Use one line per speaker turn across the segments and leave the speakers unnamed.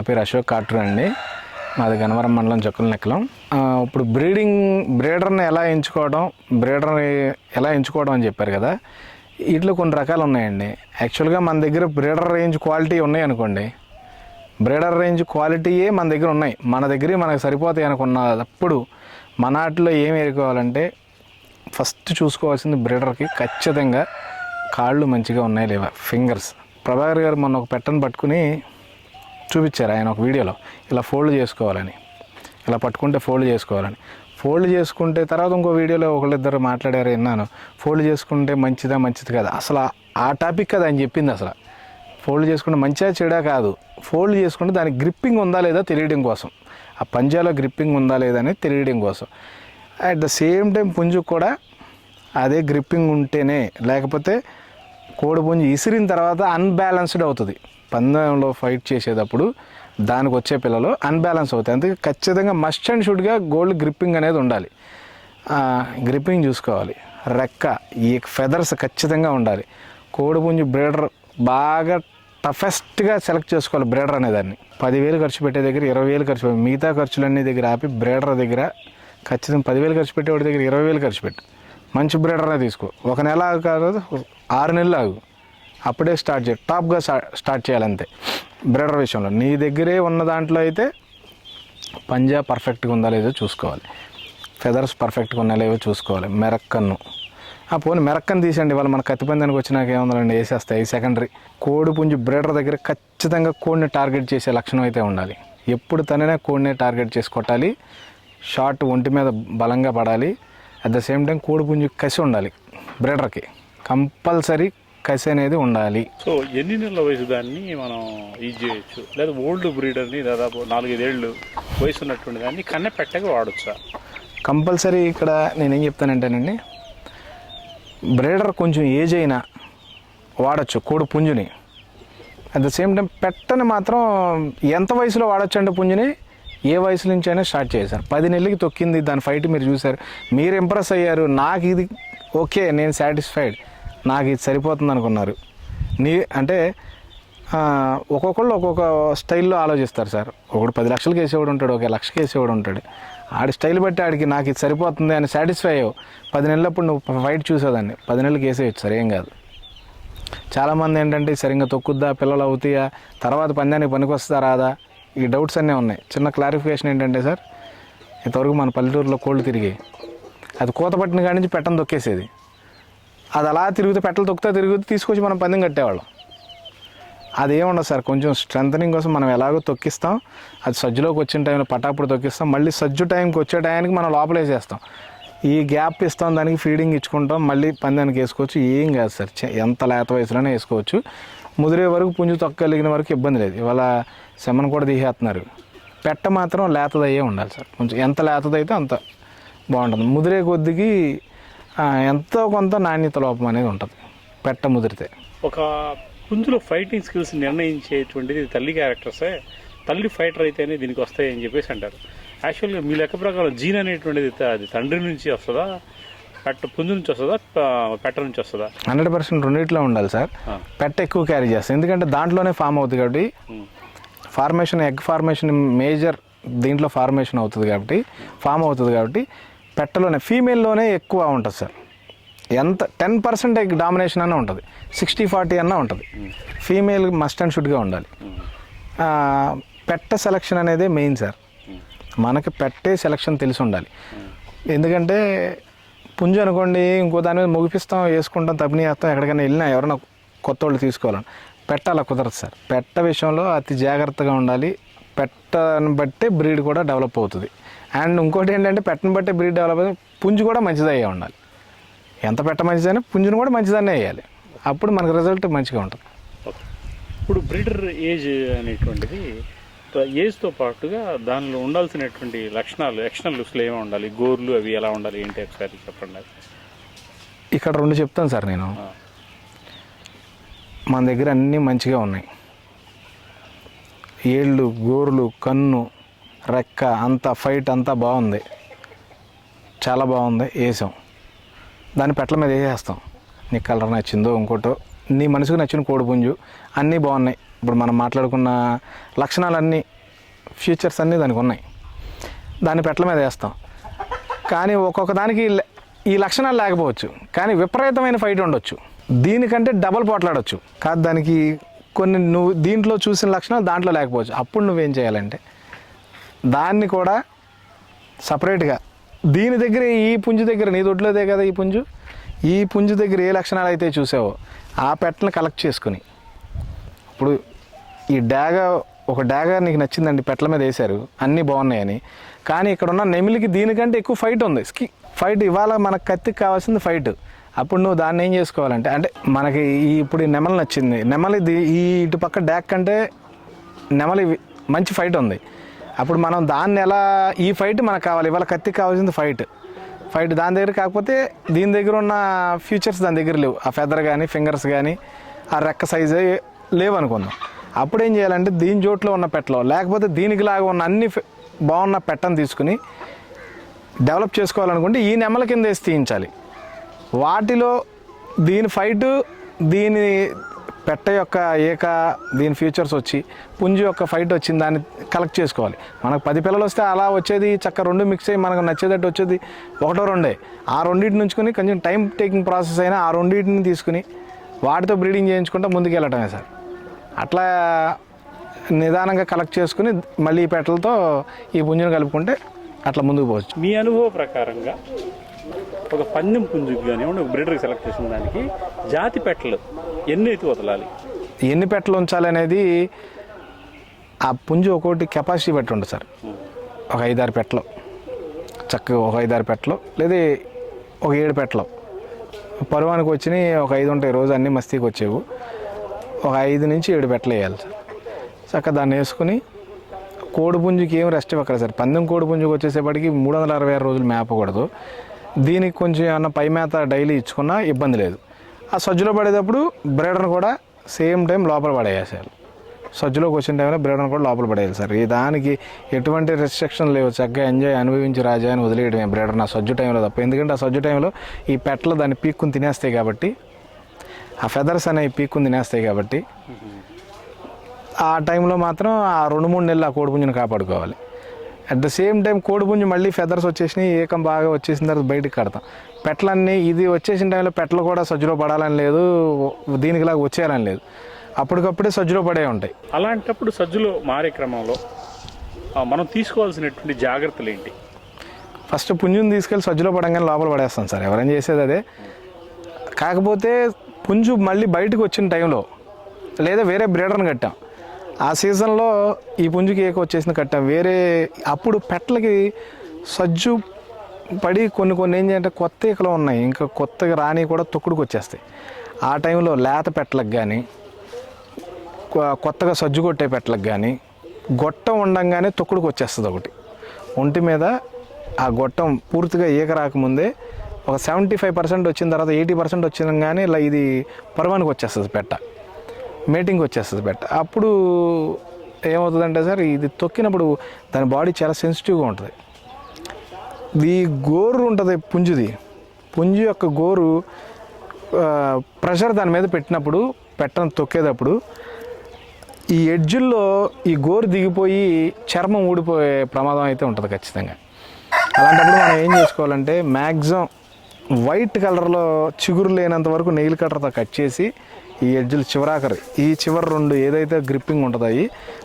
నా పేరు అశోక్ కాటర్ అండి. మాది గనవరం మండలం చొక్కల నెక్కలం. ఇప్పుడు బ్రీడింగ్ బ్రీడర్ని ఎలా ఎంచుకోవడం బ్రీడర్ని ఎలా ఎంచుకోవడం అని చెప్పారు కదా వీటిలో కొన్ని రకాలు ఉన్నాయండి. యాక్చువల్గా మన దగ్గర బ్రీడర్ రేంజ్ క్వాలిటీ ఉన్నాయి అనుకోండి. బ్రీడర్ రేంజ్ క్వాలిటీయే మన దగ్గర ఉన్నాయి. మన దగ్గర మనకు సరిపోతాయి అనుకున్నప్పుడు మన వాటిలో ఏం వేరుకోవాలంటే ఫస్ట్ చూసుకోవాల్సింది బ్రీడర్కి ఖచ్చితంగా కాళ్ళు మంచిగా ఉన్నాయి లేవా ఫింగర్స్. ప్రభాకర్ గారు మొన్న ఒక పెట్టను పట్టుకుని చూపించారు ఆయన ఒక వీడియోలో. ఇలా ఫోల్డ్ చేసుకోవాలని. ఇలా పట్టుకుంటే ఫోల్డ్ చేసుకోవాలని. ఫోల్డ్ చేసుకుంటే తర్వాత ఇంకో వీడియోలో ఒకళ్ళిద్దరు మాట్లాడారు విన్నాను. ఫోల్డ్ చేసుకుంటే మంచిదా మంచిది కాదు? అసలు ఆ- టాపిక్ కదా ఆయన చెప్పింది అసలు. ఫోల్డ్ చేసుకుంటే మంచిగా చెడా కాదు. ఫోల్డ్ చేసుకుంటే దానికి గ్రిప్పింగ్ ఉందా లేదా తెలియడం కోసం. ఆ పంజాలో గ్రిప్పింగ్ ఉందా లేదా అనేది తెలియడం కోసం. అట్ ద సేమ్ టైం పుంజుకు కూడా అదే గ్రిప్పింగ్ ఉంటేనే లేకపోతే కోడి పుంజు ఇసిరిన తర్వాత అన్బ్యాలెన్స్డ్ అవుతుంది. పందెంలో ఫైట్ చేసేటప్పుడు దానికి వచ్చే పిల్లలు అన్బ్యాలెన్స్ అవుతాయి. అందుకే ఖచ్చితంగా మస్ట్ అండ్ షుడ్గా గోల్డ్ గ్రిప్పింగ్ అనేది ఉండాలి. గ్రిప్పింగ్ చూసుకోవాలి. రెక్క ఈ ఫెదర్స్ ఖచ్చితంగా ఉండాలి. కోడిపుంజు బ్రేడర్ బాగా టఫెస్ట్గా సెలెక్ట్ చేసుకోవాలి బ్రేడర్ అనేదాన్ని పదివేలు ఖర్చు పెట్టే దగ్గర ఇరవై వేలు ఖర్చు పెట్టు. మిగతా ఖర్చులన్నీ దగ్గర ఆపి బ్రేడర్ దగ్గర ఖచ్చితంగా పదివేలు ఖర్చు పెట్టేవాడి దగ్గర ఇరవై వేలు ఖర్చు పెట్టు. మంచి బ్రేడర్నే తీసుకో. ఒక నెల కాదు ఆరు నెలలు ఆగు. అప్పుడే స్టార్ట్ చేయాలి టాప్గా స్టార్ట్ చేయాలంతే. బ్రెడర్ విషయంలో. నీ దగ్గరే ఉన్న దాంట్లో అయితే పంజా పర్ఫెక్ట్గా ఉందా లేదో చూసుకోవాలి. ఫెదర్స్ పర్ఫెక్ట్గా ఉన్నా లేవో చూసుకోవాలి. మెరక్కన్ను. ఆ పోనీ మెరక్కను తీసండి వాళ్ళు మన కత్తిపందానికి వచ్చినాక ఏముందండి వేసేస్తాయి. సెకండరీ. కోడి పుంజు బ్రీడర్ దగ్గర ఖచ్చితంగా కోడిని టార్గెట్ చేసే లక్షణం అయితే ఉండాలి. ఎప్పుడు తననే కోడినే టార్గెట్ చేసి కొట్టాలి. షార్ట్ ఒంటి మీద బలంగా పడాలి. అట్ ద సేమ్ టైం కోడి పుంజు కసి ఉండాలి బ్రెడర్కి. కంపల్సరీ కసి అనేది ఉండాలి.
సో ఎన్ని నెలల వయసు దాన్ని మనం ఇది చేయొచ్చు? లేదా ఓల్డ్ బ్రీడర్ని దాదాపు నాలుగైదేళ్ళు వయసు ఉన్నటువంటి దాన్ని కన్నె పెట్టగా వాడొచ్చా?
కంపల్సరీ ఇక్కడ నేనేం చెప్తానంటేనండి బ్రీడర్ కొంచెం ఏజ్ అయినా వాడచ్చు కోడి పుంజుని. అట్ ద సేమ్ టైం పెట్టని మాత్రం ఎంత వయసులో వాడచ్చు అంటే పుంజుని? ఏ వయసు నుంచి అయినా స్టార్ట్ చేశారు. పది నెలలకి తొక్కింది దాని ఫైట్ మీరు చూశారు. మీరు ఇంప్రెస్ అయ్యారు నాకు ఇది ఓకే నేను సాటిస్ఫైడ్. నాకు ఇది సరిపోతుంది అనుకున్నారు. నీ అంటే ఒక్కొక్కళ్ళు ఒక్కొక్క స్టైల్లో ఆలోచిస్తారు సార్. ఒకడు పది లక్షలకి వేసేవాడు ఉంటాడు ఒక లక్షకి వేసేవాడు ఉంటాడు. ఆడి స్టైల్ బట్టి ఆడికి నాకు ఇది సరిపోతుంది అని సాటిస్ఫై అయ్యావు. పది నెలలప్పుడు నువ్వు ఫైట్ చూసేదాన్ని. పది నెలలకి వేసేయచ్చు సార్ ఏం కాదు. చాలామంది ఏంటంటే సరిగ్గా తొక్కుద్దా? పిల్లలు అవుతాయా? తర్వాత పందానికి పనికొస్తా రాదా? ఈ డౌట్స్ అన్నీ ఉన్నాయి. చిన్న క్లారిఫికేషన్ ఏంటంటే సార్ ఇంతవరకు మన పల్లెటూరులో కోళ్ళు తిరిగి అది కూత పట్టిన కాడి నుంచి పెట్టని తొక్కేసేది. అది అలా తిరుగుతూ పెట్టలు తొక్కుతా తిరుగుతూ తీసుకొచ్చి మనం పందెం కట్టేవాళ్ళం. అది ఏముండదు సార్ కొంచెం స్ట్రెంథనింగ్ కోసం మనం ఎలాగో తొక్కిస్తాం. అది సజ్జులోకి వచ్చిన టైంలో పటాపుడు తొక్కిస్తాం. మళ్ళీ సజ్జు టైంకి వచ్చే టైంకి మనం లోపలేసేస్తాం. ఈ గ్యాప్ ఇస్తాం దానికి ఫీడింగ్ ఇచ్చుకుంటాం మళ్ళీ పందానికి వేసుకోవచ్చు. ఏం కాదు సార్ ఎంత లేత వయసులోనే వేసుకోవచ్చు. ముదిరే వరకు పుంజు తొక్కగలిగిన వరకు ఇబ్బంది లేదు. ఇవాళ సెమన్ కూడా తీసేస్తున్నారు. పెట్ట మాత్రం లేతదయ్యే ఉండాలి సార్. కొంచెం ఎంత లేతదైతే అంత బాగుంటుంది. ముదిరే కొద్దికి ఎంతో కొంత నాణ్యత లోపం అనేది ఉంటుంది. పెట్ట ముదిరితే.
ఒక పుంజులో ఫైటింగ్ స్కిల్స్ నిర్ణయించేటువంటిది తల్లి క్యారెక్టర్సే తల్లి ఫైటర్ అయితేనే దీనికి వస్తాయని చెప్పేసి అంటారు. యాక్చువల్గా మీ లెక్క ప్రకారం జీన్ అనేటువంటిది అది తండ్రి నుంచి వస్తుందా? పెట్ట పుంజు నుంచి వస్తుందా? పెట్ట నుంచి వస్తుందా?
హండ్రెడ్ పర్సెంట్ రెండిట్లో ఉండాలి సార్. పెట్ట ఎక్కువ క్యారీ చేస్తుంది ఎందుకంటే దాంట్లోనే ఫామ్ అవుతుంది కాబట్టి. ఫార్మేషన్ ఎగ్ ఫార్మేషన్ మేజర్ దీంట్లో ఫార్మేషన్ అవుతుంది కాబట్టి ఫామ్ అవుతుంది కాబట్టి పెట్టలోనే ఫీమేల్లోనే ఎక్కువ ఉంటుంది సార్. ఎంత టెన్ పర్సెంట్ డామినేషన్ అన్న ఉంటుంది. సిక్స్టీ ఫార్టీ అన్న ఉంటుంది. ఫీమేల్ మస్ట్ అండ్ షుడ్గా ఉండాలి. పెట్ట సెలక్షన్ అనేది మెయిన్ సార్. మనకి పెట్టే సెలక్షన్ తెలిసి ఉండాలి. ఎందుకంటే పుంజు అనుకోండి ఇంకో దాని మీద ముగిపిస్తాం వేసుకుంటాం తప్పని వేస్తాం ఎక్కడికైనా వెళ్ళినా ఎవరైనా కొత్త వాళ్ళు తీసుకోవాలని. పెట్ట అలా కుదరదు సార్. పెట్ట విషయంలో అతి జాగ్రత్తగా ఉండాలి. పెట్టను బట్టే బ్రీడ్ కూడా డెవలప్ అవుతుంది. అండ్ ఇంకోటి ఏంటంటే పెట్టను బట్టే బ్రీడ్ డెవలప్ పుంజు కూడా మంచిదే అయ్యే ఉండాలి. ఎంత పెట్ట మంచిదైనా పుంజును కూడా మంచిదాన్నే వేయాలి. అప్పుడు మనకు రిజల్ట్ మంచిగా ఉంటుంది.
ఇప్పుడు బ్రీడర్ ఏజ్ అనేటువంటిది ఏజ్తో పాటుగా దానిలో ఉండాల్సినటువంటి లక్షణాలు ఎక్స్టర్నల్ లుక్స్లో ఏమి ఉండాలి? గోర్లు అవి ఎలా ఉండాలి? ఏంటి ఒకసారి చెప్పండి.
ఇక్కడ రెండు చెప్తాను సార్ నేను. మన దగ్గర అన్నీ మంచిగా ఉన్నాయి. ఏళ్ళు గోరులు కన్ను రెక్క అంతా ఫైట్ అంతా బాగుంది. చాలా బాగుంది వేసాం. దాన్ని పెట్టల మీద వేసేస్తాం. నీ కలర్ నచ్చిందో ఇంకోటో నీ మనసుకు నచ్చిన కోడిపుంజు అన్నీ బాగున్నాయి. ఇప్పుడు మనం మాట్లాడుకున్న లక్షణాలన్నీ ఫీచర్స్ అన్నీ దానికి ఉన్నాయి. దాన్ని పెట్టల మీద వేస్తాం. కానీ ఒక్కొక్క దానికి ఈ లక్షణాలు లేకపోవచ్చు. కానీ విపరీతమైన ఫైట్ ఉండొచ్చు. దీనికంటే డబల్ పోట్లాడొచ్చు. కాదు దానికి కొన్ని నువ్వు దీంట్లో చూసిన లక్షణాలు దాంట్లో లేకపోవచ్చు. అప్పుడు నువ్వేం చేయాలంటే దాన్ని కూడా సపరేట్గా. దీని దగ్గర ఈ పుంజు దగ్గర నీ దొడ్లోదే కదా ఈ పుంజు? ఈ పుంజు దగ్గర ఏ లక్షణాలు అయితే చూసావో ఆ పెట్టను కలెక్ట్ చేసుకుని. ఇప్పుడు ఈ డాగ ఒక డాగ నీకు నచ్చిందండి పెట్టల మీద వేశారు అన్నీ బాగున్నాయని. కానీ ఇక్కడ ఉన్న నెమిలికి దీనికంటే ఎక్కువ ఫైట్ ఉంది. స్కి ఫైట్ ఇవాళ మనకు కత్తికి కావాల్సింది ఫైట్. అప్పుడు నువ్వు దాన్ని ఏం చేసుకోవాలంటే అంటే మనకి ఈ ఇప్పుడు ఈ నెమలి నచ్చింది. నెమలి ఈ ఇటు పక్క డాగ్ కంటే నెమలి మంచి ఫైట్ ఉంది. అప్పుడు మనం దాన్ని ఎలా ఈ ఫైట్ మనకు కావాలి ఇవాళ కత్తికి కావాల్సింది ఫైట్ ఫైట్ దాని దగ్గర కాకపోతే దీని దగ్గర ఉన్న ఫీచర్స్ దాని దగ్గర లేవు. ఆ ఫెదర్ కానీ ఫింగర్స్ కానీ ఆ రెక్క సైజు లేవు అనుకుందాం. అప్పుడు ఏం చేయాలంటే దీని చోట్లో ఉన్న పెట్టలో లేకపోతే దీనికి లాగా ఉన్న అన్ని బాగున్న పెట్టను తీసుకుని డెవలప్ చేసుకోవాలనుకుంటే ఈ నెమల కింద వేసి తీయించాలి. వాటిలో దీని ఫైట్ దీని పెట్ట యొక్క ఏక దీని ఫీచర్స్ వచ్చి పుంజు యొక్క ఫైట్ వచ్చింది దాన్ని కలెక్ట్ చేసుకోవాలి. మనకు పది పిల్లలు వస్తే అలా వచ్చేది చక్క రెండు మిక్స్ అయ్యి మనకు నచ్చేటట్టు వచ్చేది ఒకటో రెండే. ఆ రెండింటి నుంచుకొని కొంచెం టైం టేకింగ్ ప్రాసెస్ అయినా ఆ రెండింటిని తీసుకుని వాటితో బ్రీడింగ్ చేయించుకుంటూ ముందుకు వెళ్ళటమే సార్. అట్లా నిదానంగా కలెక్ట్ చేసుకుని మళ్ళీ ఈ పెట్టలతో ఈ పుంజును కలుపుకుంటే అట్లా ముందుకు పోవచ్చు.
మీ అనుభవ ప్రకారంగా ఒక పందెం పుంజుకి కానివ్వండి ఒక బ్రీడర్కి సెలెక్ట్ చేసిన దానికి జాతి పెట్టలు ఎన్ని ఎత్తి వదలాలి?
ఎన్ని పెట్టలు ఉంచాలి అనేది ఆ పుంజు ఒక్కొక్కటి కెపాసిటీ బట్టి ఉంటుంది సార్. ఒక ఐదారు పెట్టలు. చక్కగా ఒక ఐదారు పెట్టలు లేదా ఒక ఏడు పెట్టలు. పరువానికి వచ్చినాయి ఒక ఐదు ఉంటాయి రోజు అన్నీ మస్తీకి వచ్చేవు. ఒక ఐదు నుంచి ఏడు పెట్టలు వేయాలి సార్. చక్కగా దాన్ని వేసుకుని కోడి పుంజుకి ఏం రెస్ట్ ఇవ్వకలేదు సార్. పందెం కోడి పుంజుకి వచ్చేసేపటికి మూడు వందల అరవై ఆరు రోజులు మేపకూడదు దీనికి కొంచెం ఏమన్నా పై మేత డైలీ ఇచ్చుకున్నా ఇబ్బంది లేదు. ఆ సజ్జలో పడేటప్పుడు బ్రేడర్ని కూడా సేమ్ టైం లోపల పడేయాలి. సజ్జలోకి వచ్చిన టైంలో బ్రేడర్ని కూడా లోపల పడేయాలి సార్. ఈ దానికి ఎటువంటి రెస్ట్రిక్షన్ లేవు. చక్కగా ఎంజాయ్ అనుభవించి రాజా అని వదిలేయడమే బ్రేడర్ నా సజ్జు టైంలో తప్ప. ఎందుకంటే ఆ సజ్జు టైంలో ఈ పెట్టలు దాన్ని పీక్కుని తినేస్తాయి కాబట్టి ఆ ఫెదర్స్ అనేవి పీక్కుని తినేస్తాయి కాబట్టి ఆ టైంలో మాత్రం ఆ రెండు మూడు నెలలు ఆ కోడిపుంజుని కాపాడుకోవాలి. అట్ ద సేమ్ టైం కోడిపుంజు మళ్ళీ ఫెదర్స్ వచ్చేసినాయి ఏకం బాగా వచ్చేసిన తర్వాత బయటికి కడతాం. పెట్టలన్నీ ఇది వచ్చేసిన టైంలో పెట్టలు కూడా సజ్జులో పడాలని లేదు దీనికిలాగా వచ్చేయాలని లేదు. అప్పటికప్పుడే సజ్జులో పడే ఉంటాయి.
అలాంటప్పుడు సజ్జులో మారే క్రమంలో మనం తీసుకోవాల్సినటువంటి జాగ్రత్తలు ఏంటి?
ఫస్ట్ పుంజుని తీసుకెళ్ళి సజ్జులో పడంగానే లోపల పడేస్తాం సార్. ఎవరైనా చేసేది అదే. కాకపోతే పుంజు మళ్ళీ బయటకు వచ్చిన టైంలో లేదా వేరే బ్రీడర్ని కట్టాం. ఆ సీజన్లో ఈ పుంజుకి ఏక వచ్చేసిన కట్టాం. వేరే అప్పుడు పెట్టలకి సజ్జు పడి కొన్ని కొన్ని ఏం చేయాలంటే కొత్త ఈకలు ఉన్నాయి. ఇంకా కొత్తగా రాని కూడా తొక్కుడుకు వచ్చేస్తాయి. ఆ టైంలో లేత పెట్టలకు కానీ కొ- కొత్తగా సజ్జు కొట్టే పెట్టలకు కానీ గొట్టం ఉండంగానే తొక్కుడుకు వచ్చేస్తుంది ఒకటి. ఒంటి మీద ఆ గొట్టం పూర్తిగా ఈక రాకముందే ఒక సెవెంటీ ఫైవ్ పర్సెంట్ వచ్చిన తర్వాత ఎయిటీ పర్సెంట్ వచ్చిన కానీ ఇలా ఇది పరువానికి వచ్చేస్తుంది పెట్ట. మేటింగ్ వచ్చేస్తుంది బెట్ట. అప్పుడు ఏమవుతుందంటే సార్ ఇది తొక్కినప్పుడు దాని బాడీ చాలా సెన్సిటివ్గా ఉంటుంది. ఈ గోరు ఉంటుంది పుంజుది. పుంజు యొక్క గోరు ప్రెషర్ దాని మీద పెట్టినప్పుడు పెట్టను తొక్కేటప్పుడు ఈ ఎడ్జుల్లో ఈ గోరు దిగిపోయి చర్మం ఊడిపోయే ప్రమాదం అయితే ఉంటుంది ఖచ్చితంగా. అలాంటప్పుడు మనం ఏం చేసుకోవాలంటే మ్యాక్సిమం వైట్ కలర్లో చిగురు లేనంత వరకు నెయిల్ కట్టర్తో కట్ చేసి ఈ ఎడ్జులు చివరాకరి ఈ చివరి రెండు ఏదైతే గ్రిప్పింగ్ ఉంటుందో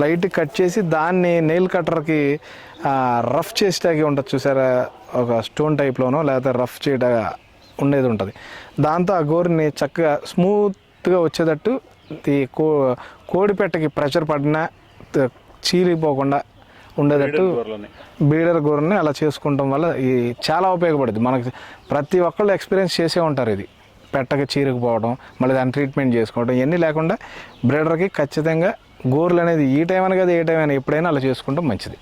లైట్ కట్ చేసి దాన్ని నెయిల్ కట్టర్కి రఫ్ చేసేటాకి ఉంటుంది చూసారా? ఒక స్టోన్ టైప్లోనో లేకపోతే రఫ్ చేయట ఉండేది ఉంటుంది. దాంతో ఆ గోరుని చక్కగా స్మూత్గా వచ్చేటట్టు ఈ కో కోడిపెట్టకి ప్రెషర్ పడినా చీలిపోకుండా ఉండేటట్టు బీడర్ గోరుని అలా చేసుకుంటాం వల్ల ఈ చాలా ఉపయోగపడుతుంది మనకి ప్రతి ఒక్కళ్ళు ఎక్స్పీరియన్స్ చేసే ఉంటారు ఇది. పెట్టక చీరకపోవడం మళ్ళీ దాన్ని ట్రీట్మెంట్ చేసుకోవడం ఇవన్నీ లేకుండా బ్రీడర్కి ఖచ్చితంగా గోర్లు అనేది ఈ టైం అని కదా ఏ టైం అయినా ఎప్పుడైనా అలా చేసుకుంటాం మంచిది.